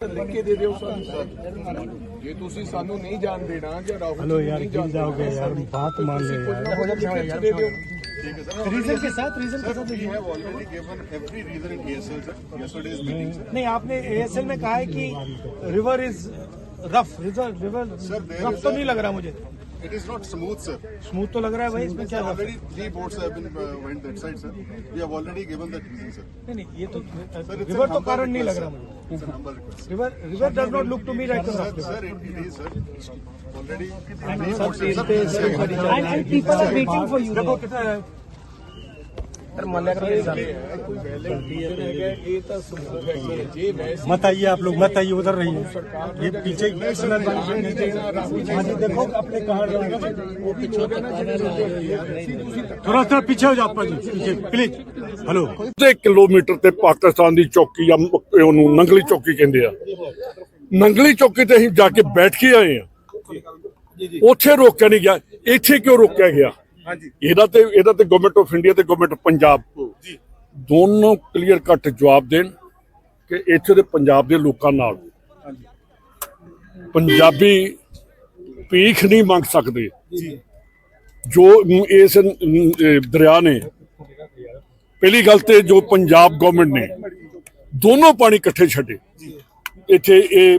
ਲਿਖੇ ਦੇ ਦਿਓ ਸਾਨੂੰ ਜੇ ਤੁਸੀਂ ਸਾਨੂੰ ਨਹੀਂ ਜਾਣ ਦੇਣਾ ਜਾਂ ਰਾਹੁਲ ਹਲੋ ਯਾਰ ਕੀ ਜਾਓਗੇ ਯਾਰ ਬਾਤ ਮੰਨ ਲੈ ਯਾਰ ਹੋ ਜਾ ਯਾਰ ਦੇ ਦਿਓ रीजन के साथ रीजन के साथ है already given every reason in ASL yesterday's meeting नहीं आपने एएसएल में कहा है कि river is rough river river rough तो नहीं लग रहा मुझे It is not smooth, sir. Smooth तो लग रहा है भाई इसमें क्या रफ है? Already three boats have been uh, went that side, sir. We have already given that reason, sir. नहीं नहीं ये तो Sir, it's a रिवर तो humble कारण नहीं लग request, रहा sir. मुझे It's a humble request. River river does not look to me like Sir, rough sir, it, it is, sir. Already. and, and people are waiting for you देखो कितना है ਇਹ ਤਾਂ ਸਮੂਹ ਹੈਗੀ ਹੈ ਜੇ ਵੈਸੇ मत आइए आप लोग मत आइए उधर रहिए ये पीछे हाँ जी देखो अपने कहा थोड़ा सा पीछे हो जाओ जी पीछे प्लीज हेलो ਅੱਧੇ ਕਿਲੋਮੀਟਰ ਤੇ ਪਾਕਿਸਤਾਨ ਦੀ ਚੌਕੀ ਆ ਮ- ਉਹਨੂੰ ਨੰਗਲੀ ਚੌਕੀ ਕਹਿੰਦੇ ਆ ਨੰਗਲੀ ਚੌਕੀ ਤੇ ਅਸੀਂ ਜਾ ਕੇ ਬੈਠ ਕੇ ਆਏ ਆ ਉੱਥੇ ਰੋਕਿਆ ਨਹੀਂ ਗਿਆ ਇੱਥੇ ਕਿਉਂ ਰੋਕਿਆ ਗਿਆ ਇਹਦਾ ਤੇ ਇਹਦਾ ਤੇ ਗਵਰਨਮੈਂਟ ਆਫ ਇੰਡੀਆ ਤੇ ਗਵਰਨਮੈਂਟ ਪੰਜਾਬ ਦੋਨੋਂ ਕਲੀਅਰ ਕੱਟ ਜਵਾਬ ਦੇਣ ਕਿ ਇੱਥੇ ਦੇ ਪੰਜਾਬ ਦੇ ਲੋਕਾਂ ਨਾਲ। ਪੰਜਾਬੀ ਭੀਖ ਨਹੀਂ ਮੰਗ ਸਕਦੇ। ਜੋ। ਇਸ ਦਰਿਆ ਨੇ ਪਹਿਲੀ ਗੱਲ ਤੇ ਜੋ ਪੰਜਾਬ ਗਵਰਨਮੈਂਟ ਨੇ ਦੋਨੋਂ ਪਾਣੀ ਇਕੱਠੇ ਛੱਡੇ। ਇੱਥੇ ਇਹ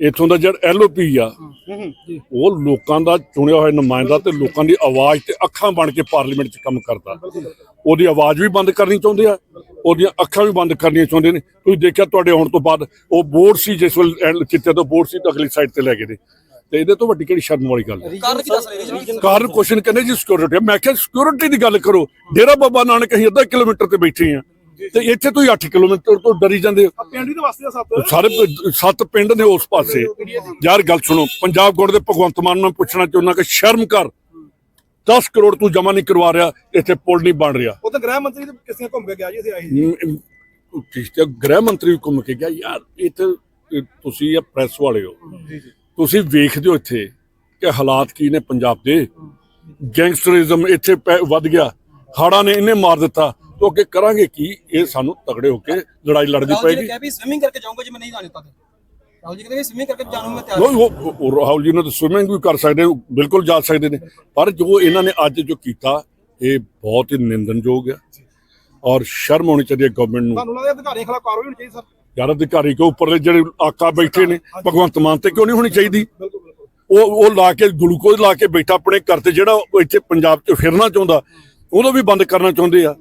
ਇਥੋਂ ਦਾ ਜਿਹੜਾ ਐਲਓਪੀ ਆ ਉਹ ਲੋਕਾਂ ਦਾ ਚੁਣਿਆ ਹੋਇਆ ਨੁਮਾਇੰਦਾ ਤੇ ਲੋਕਾਂ ਦੀ ਆਵਾਜ਼ ਤੇ ਅੱਖਾਂ ਬਣ ਕੇ ਪਾਰਲੀਮੈਂਟ 'ਚ ਕੰਮ ਕਰਦਾ। ਉਹਦੀ ਆਵਾਜ਼ ਵੀ ਬੰਦ ਕਰਨੀ ਚਾਹੁੰਦੇ ਆ ਉਹਦੀਆਂ ਅੱਖਾਂ ਵੀ ਬੰਦ ਕਰਨੀਆਂ ਚਾਹੁੰਦੇ ਨੇ। ਤੁਸੀਂ ਦੇਖਿਆ ਤੁਹਾਡੇ ਆਉਣ ਤੋਂ ਬਾਅਦ ਉਹ ਬੋਰਡ ਸੀ ਜਿਸ ਵੇਲੇ ਕਿਤੇ ਤੋਂ ਬੋਰਡ ਸੀ ਤਾਂ ਅਗਲੀ ਸਾਈਡ ਤੇ ਲੈ ਗਏ ਨੇ। ਤੇ ਇਹਦੇ ਤੋਂ ਵੱਡੀ ਕਿਹੜੀ ਸ਼ਰਮ ਵਾਲੀ ਗੱਲ ਹੈ ਕਾਰਨ ਕੀ ਦੱਸ ਰਹੇ ਜੀ? ਕਾਰਨ ਕੁਐਸਚਨ ਕਹਿੰਦੇ ਜੀ ਸਿਕਿਉਰਿਟੀ ਮੈਂ ਕਿਹਾ ਸਿਕਿਉਰਿਟੀ ਦੀ ਗੱਲ ਕਰੋ। ਡੇਰਾ ਬਾਬਾ ਨਾਨਕ ਅਸੀਂ ਅੱਧਾ ਕਿਲੋਮੀਟਰ ਤੇ ਬੈਠੇ ਆ। ਤੇ ਇੱਥੇ ਤੁਸੀਂ 8 ਕਿਲੋਮੀਟਰ ਤੋਂ ਡਰੀ ਜਾਂਦੇ ਹੋ ਪਿੰਡ ਦੇ ਵਾਸਤੇ ਸੱਤ। ਸਾਰੇ ਪ- ਸੱਤ ਪਿੰਡ ਨੇ ਉਸ ਪਾਸੇ। ਯਾਰ ਗੱਲ ਸੁਣੋ ਪੰਜਾਬ ਗੌਰ ਦੇ ਭਗਵੰਤ ਮਾਨ ਨੂੰ ਪੁੱਛਣਾ ਚਾਹੁੰਦਾ ਕਿ ਸ਼ਰਮ ਕਰ। 10 ਕਰੋੜ ਤੂੰ ਜਮਾ ਨਹੀਂ ਕਰਵਾ ਰਿਹਾ ਇੱਥੇ ਪੁਲ ਨਹੀਂ ਬਣ ਰਿਹਾ। ਉਹ ਤਾਂ ਗ੍ਰਹਿ ਮੰਤਰੀ ਤੇ ਕਿਸੇ ਘੁੰਮ ਕੇ ਗਿਆ ਜੀ ਇੱਥੇ ਆਈ ਠੀਕ ਤੇ ਗ੍ਰਹਿ ਮੰਤਰੀ ਵੀ ਘੁੰਮ ਕੇ ਗਿਆ। ਯਾਰ ਇੱਥੇ ਇਹ ਤੁਸੀਂ ਆ ਪ੍ਰੈਸ ਵਾਲੇ ਹੋ। ਤੁਸੀਂ ਵੇਖਦੇ ਹੋ ਇੱਥੇ ਕਿ ਹਾਲਾਤ ਕੀ ਨੇ ਪੰਜਾਬ ਦੇ। ਗੈਂਗਸਟਰਿਜ਼ਮ ਇੱਥੇ ਪੈ- ਵੱਧ ਗਿਆ। ਹਾੜਾਂ ਨੇ ਇਹਨੇ ਮਾਰ ਦਿੱਤਾ। ਤੋਂ ਅੱਗੇ ਕਰਾਂਗੇ ਕੀ? ਇਹ ਸਾਨੂੰ ਤਗੜੇ ਹੋ ਕੇ ਲੜਾਈ ਲੜਨੀ ਰਾਹੁਲ ਜੀ ਨੇ ਪਏਗੀ। ਕਿਹਾ ਵੀ ਸਵਿਮਿੰਗ ਕਰਕੇ ਜਾਊਂਗਾ ਜੇ ਮੈਂ ਨਹੀਂ ਜਾਣ ਦਿੱਤਾ ਤੇ। ਰਾਹੁਲ ਜੀ ਕਹਿੰਦੇ ਸਵਿਮਿੰਗ ਕਰਕੇ ਜਾਣੂ ਮੈਂ ਤਿਆਰ ਉਹ- ਉਹ ਰਾਹੁਲ ਜੀ ਨੇ ਤਾਂ ਸਵਿਮਿੰਗ ਵੀ ਕਰ ਸਕਦੇ ਬਿਲਕੁਲ ਜਾ ਸਕਦੇ ਨੇ। ਪਰ ਜੋ ਇਹਨਾਂ ਨੇ ਅੱਜ ਜੋ ਕੀਤਾ ਇਹ ਬਹੁਤ ਹੀ ਨਿੰਦਨਯੋਗ ਹੈ। ਔਰ ਸ਼ਰਮ ਹੋਣੀ ਚਾਹੀਦੀ ਹੈ ਗਵਰਨਮੈਂਟ ਨੂੰ। ਤੁਹਾਨੂੰ ਲੱਗਦਾ ਅਧਿਕਾਰੀਆਂ ਖਿਲਾਫ ਕਾਰਵਾਈ ਹੋਣੀ ਚਾਹੀਦੀ ਸਰ? ਯਾਰ ਅਧਿਕਾਰੀ ਕੋ ਉੱਪਰਲੇ ਜਿਹੜੇ ਆਕਾ ਬੈਠੇ ਨੇ? ਭਗਵੰਤ ਮਾਨ ਤੇ ਕਿਉਂ ਨਹੀਂ ਹੋਣੀ ਚਾਹੀਦੀ? ਉਹ ਉਹ ਲਾ ਕੇ ਗਲੂਕੋਜ਼ ਲਾ ਕੇ ਬੈਠਾ ਆਪਣੇ ਘਰ ਤੇ ਜਿਹੜਾ ਇੱਥੇ ਪੰਜਾਬ 'ਚ ਫਿਰਨਾ ਚਾਹੁੰਦਾ ਉਹਨੂੰ ਵੀ ਬੰਦ ਕਰਨਾ ਚਾਹੁੰਦੇ ਆ।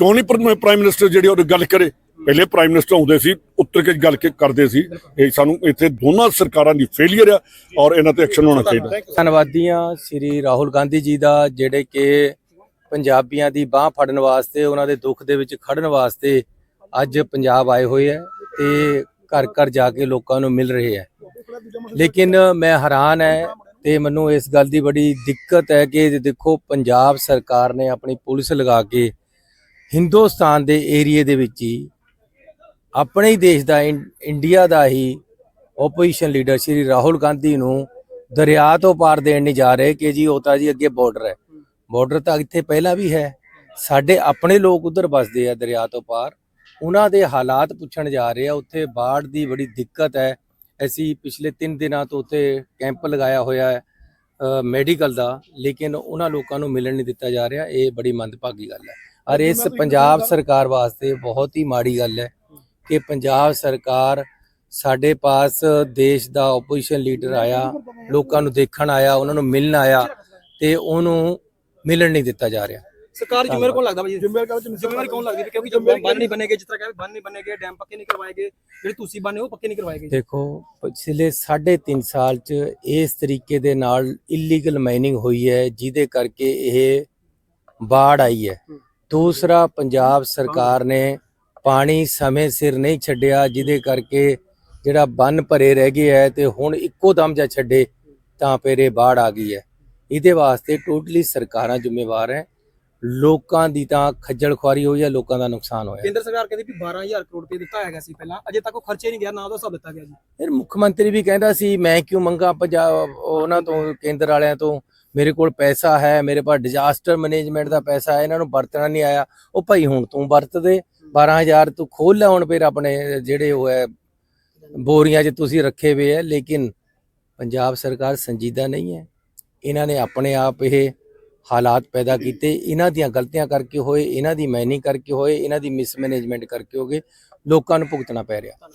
ਕਿਉਂ ਨਹੀਂ ਪ੍ਰਾਈਮ ਮਿਨਿਸਟਰ ਜਿਹੜੀ ਉਹ ਗੱਲ ਕਰੇ? ਪਹਿਲੇ ਪ੍ਰਾਈਮ ਮਿਨਿਸਟਰ ਆਉਂਦੇ ਸੀ, ਉੱਤਰ ਕੇ ਗੱਲ ਕੇ ਕਰਦੇ ਸੀ। ਇਹ ਸਾਨੂੰ ਇੱਥੇ ਦੋਨਾਂ ਸਰਕਾਰਾਂ ਦੀ ਫੇਲਿਅਰ ਆ ਔਰ ਇਹਨਾਂ ਤੇ ਐਕਸ਼ਨ ਹੋਣਾ ਚਾਹੀਦਾ। ਧੰਨਵਾਦੀਆਂ ਸ੍ਰੀ ਰਾਹੁਲ ਗਾਂਧੀ ਜੀ ਦਾ, ਜਿਹੜੇ ਕਿ ਪੰਜਾਬੀਆਂ ਦੀ ਬਾਹ ਫੜਨ ਵਾਸਤੇ, ਉਹਨਾਂ ਦੇ ਦੁੱਖ ਦੇ ਵਿੱਚ ਖੜਨ ਵਾਸਤੇ ਅੱਜ ਪੰਜਾਬ ਆਏ ਹੋਏ ਹੈ ਤੇ ਘਰ ਘਰ ਜਾ ਕੇ ਲੋਕਾਂ ਨੂੰ ਮਿਲ ਰਹੇ ਹੈ ਲੇਕਿਨ ਮੈਂ ਹੈਰਾਨ ਹੈ ਤੇ ਮੈਨੂੰ ਇਸ ਗੱਲ ਦੀ ਬੜੀ ਦਿੱਕਤ ਹੈ ਕਿ ਦੇਖੋ, ਪੰਜਾਬ ਸਰਕਾਰ ਨੇ ਆਪਣੀ ਪੁਲਿਸ ਲਗਾ ਕੇ ਹਿੰਦੁਸਤਾਨ ਦੇ ਏਰੀਏ ਦੇ ਵਿੱਚ ਹੀ ਆਪਣੇ ਹੀ ਦੇਸ਼ ਦਾ, ਇੰ- ਇੰਡੀਆ ਦਾ ਹੀ ਆਪੋਜੀਸ਼ਨ ਲੀਡਰ ਸ਼੍ਰੀ ਰਾਹੁਲ ਗਾਂਧੀ ਨੂੰ ਦਰਿਆ ਤੋਂ ਪਾਰ ਦੇਣ ਨਹੀਂ ਜਾ ਰਹੇ ਕਿ ਜੀ ਉਹ ਤਾਂ ਜੀ ਅੱਗੇ ਬਾਰਡਰ ਹੈ। ਬਾਰਡਰ ਤਾਂ ਇੱਥੇ ਪਹਿਲਾਂ ਵੀ ਹੈ। ਸਾਡੇ ਆਪਣੇ ਲੋਕ ਉਧਰ ਵੱਸਦੇ ਆ ਦਰਿਆ ਤੋਂ ਪਾਰ। ਉਹਨਾਂ ਦੇ ਹਾਲਾਤ ਪੁੱਛਣ ਜਾ ਰਹੇ ਆ। ਉੱਥੇ ਬਾੜ ਦੀ ਬੜੀ ਦਿੱਕਤ ਹੈ। ਅਸੀਂ ਪਿਛਲੇ 3 ਦਿਨਾਂ ਤੋਂ ਉੱਥੇ ਕੈਂਪ ਲਗਾਇਆ ਹੋਇਆ ਹੈ ਮੈਡੀਕਲ ਦਾ। ਲੇਕਿਨ ਉਹਨਾਂ ਲੋਕਾਂ ਨੂੰ ਮਿਲਣ ਨਹੀਂ ਦਿੱਤਾ ਜਾ ਰਿਹਾ। ਇਹ ਬੜੀ ਮੰਦਭਾਗੀ ਗੱਲ ਹੈ। ਔਰ ਇਸ ਪੰਜਾਬ ਸਰਕਾਰ ਵਾਸਤੇ ਬਹੁਤ ਹੀ ਮਾੜੀ ਗੱਲ ਹੈ ਕਿ ਪੰਜਾਬ ਸਰਕਾਰ ਸਾਡੇ ਪਾਸ ਦੇਸ਼ ਦਾ ਆਪੋਜੀਸ਼ਨ ਲੀਡਰ ਆਇਆ ਲੋਕਾਂ ਨੂੰ ਦੇਖਣ ਆਇਆ ਉਹਨਾਂ ਨੂੰ ਮਿਲਣ ਆਇਆ ਤੇ ਉਹਨੂੰ ਮਿਲਣ ਨਹੀਂ ਦਿੱਤਾ ਜਾ ਰਿਹਾ। ਸਰਕਾਰ ਜ਼ਿੰਮੇਵਾਰ ਕੌਣ ਲੱਗਦਾ ਭਾਈ ਜ਼ਿੰਮੇਵਾਰੀ ਕੌਣ ਲੱਗਦੀ ਹੈ? ਕਿਉਂਕਿ ਜੋ ਬੰਨ ਨਹੀਂ ਬਣੇਗੇ ਜਿਸ ਤਰ੍ਹਾਂ ਕਹਿੰਦੇ ਬੰਨ ਨਹੀਂ ਬਣੇਗੇ ਡੈਮ ਪੱਕੇ ਨਹੀਂ ਕਰਵਾਏਗੇ ਜਿਹੜੇ ਤੁਸੀਂ ਬੰਨੇ ਉਹ ਪੱਕੇ ਨਹੀਂ ਕਰਵਾਏਗੇ ਦੇਖੋ ਪਿਛਲੇ 3.5 ਸਾਲ ਚ ਇਸ ਤਰੀਕੇ ਦੇ ਨਾਲ ਇਲੀਗਲ ਮਾਈਨਿੰਗ ਹੋਈ ਹੈ ਜਿਹਦੇ ਕਰਕੇ ਇਹ ਬਾੜ ਆਈ ਹੈ। ਦੂਸਰਾ ਪੰਜਾਬ ਸਰਕਾਰ ਨੇ ਪਾਣੀ ਸਮੇਂ ਸਿਰ ਨਹੀਂ ਛੱਡਿਆ ਜਿਹਦੇ ਕਰਕੇ ਜਿਹੜਾ ਬੰਨ ਭਰੇ ਰਹਿ ਗਏ ਹੈ ਤੇ ਹੁਣ ਇੱਕੋ ਦਮ ਜਾ ਛੱਡੇ ਤਾਂ ਫਿਰ ਬਾੜ ਆ ਗਈ ਹੈ। ਇਹਦੇ ਵਾਸਤੇ ਟੋਟਲੀ ਸਰਕਾਰਾਂ ਜ਼ਿੰਮੇਵਾਰ ਹੈ। ਲੋਕਾਂ ਦੀ ਤਾਂ ਖੱਜਲ ਖੁਆਰੀ ਹੋਈ ਹੈ ਲੋਕਾਂ ਦਾ ਨੁਕਸਾਨ ਹੋਇਆ। ਕੇਂਦਰ ਸਰਕਾਰ ਕਹਿੰਦੀ ਵੀ 12000 ਕਰੋੜ ਰੁਪਏ ਦਿੱਤਾ ਹੈਗਾ ਸੀ ਪਹਿਲਾਂ ਅਜੇ ਤੱਕ ਉਹ ਖਰਚੇ ਨਹੀਂ ਗਿਆ ਨਾ ਉਹਦਾ ਹਿਸਾਬ ਦਿੱਤਾ ਗਿਆ ਜੀ। ਫਿਰ ਮੁੱਖ ਮੰਤਰੀ ਵੀ ਕਹਿੰਦਾ ਸੀ ਮੈਂ ਕਿਉਂ ਮੰਗਾ ਪੰਜਾਬ ਉਹਨਾਂ ਤੋਂ ਕੇਂਦਰ ਵਾਲਿਆਂ ਤੋਂ ਮੇਰੇ ਕੋਲ ਪੈਸਾ ਹੈ, ਮੇਰੇ ਪਾਸ ਡਿਜ਼ਾਸਟਰ ਮੈਨੇਜਮੈਂਟ ਦਾ ਪੈਸਾ ਹੈ, ਇਹਨਾਂ ਨੂੰ ਵਰਤਣਾ ਨਹੀਂ ਆਇਆ। ਉਹ ਭਾਈ ਹੁਣ ਤੂੰ ਵਰਤ ਦੇ 12000 ਤੂੰ ਖੋਲ ਲੈ ਹੁਣ ਫਿਰ ਆਪਣੇ ਜਿਹੜੇ ਉਹ ਹੈ, ਬੋਰੀਆਂ 'ਚ ਤੁਸੀਂ ਰੱਖੇ ਹੋਏ ਹੈ ਲੇਕਿਨ ਪੰਜਾਬ ਸਰਕਾਰ ਸੰਜੀਦਾ ਨਹੀਂ ਹੈ। ਇਹਨਾਂ ਨੇ ਆਪਣੇ ਆਪ ਇਹ ਹਾਲਾਤ ਪੈਦਾ ਕੀਤੇ, ਇਹਨਾਂ ਦੀਆਂ ਗਲਤੀਆਂ ਕਰਕੇ ਹੋਏ, ਇਹਨਾਂ ਦੀ ਮੈਨਿੰਗ ਕਰਕੇ ਹੋਏ, ਇਹਨਾਂ ਦੀ ਮਿਸਮੈਨੇਜਮੈਂਟ ਕਰਕੇ ਹੋਗੇ ਲੋਕਾਂ ਨੂੰ ਭੁਗਤਣਾ ਪੈ ਰਿਹਾ।